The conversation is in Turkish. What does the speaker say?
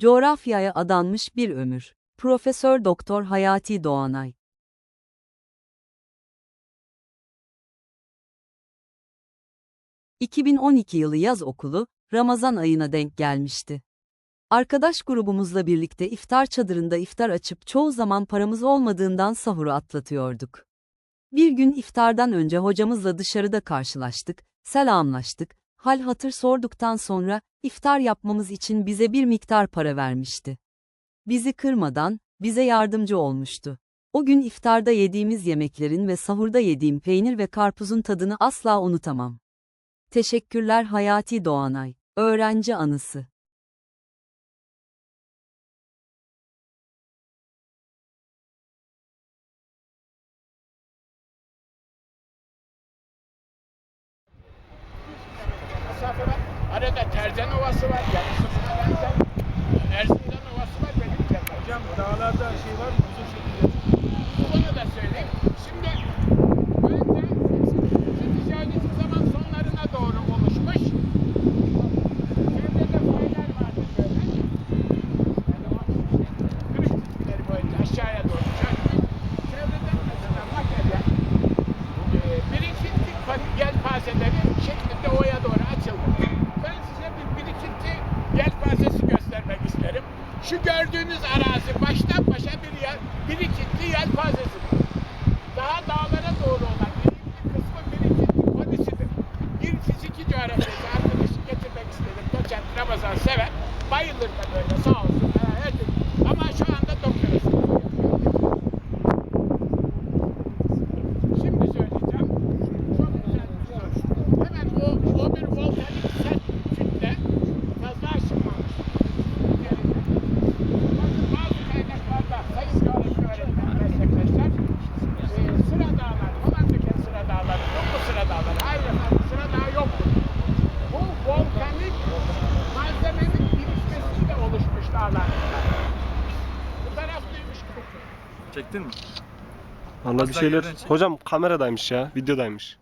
Coğrafyaya adanmış bir ömür. Profesör Doktor Hayati Doğanay. ...2012 yılı yaz okulu, Ramazan ayına denk gelmişti. Arkadaş grubumuzla birlikte iftar çadırında iftar açıp çoğu zaman paramız olmadığından sahuru atlatıyorduk. Bir gün iftardan önce hocamızla dışarıda karşılaştık, selamlaştık, hal hatır sorduktan sonra iftar yapmamız için bize bir miktar para vermişti. Bizi kırmadan, bize yardımcı olmuştu. O gün iftarda yediğimiz yemeklerin ve sahurda yediğim peynir ve karpuzun tadını asla unutamam. Teşekkürler Hayati Doğanay. Öğrenci anısı. Arada Terzen Ovası var. Yarısında Erzen. Erzincan Ovası var. Benim. Hocam dağlarda şey var mı? Şu gördüğünüz arazi baştan başa bir yer, birikinti yelpazesidir. Daha dağlara doğru olan birinci kısmı birikinti konisidir. Bir fiziki coğrafyacı arkadaşı getirmek istedim. Doçent Ramazan sever. Bayılır da böyle sağ olsun. Ama şu anda doktorası. Çektin mi? Valla bir şeyler. yerden çek. Hocam kameradaymış ya, videodaymış.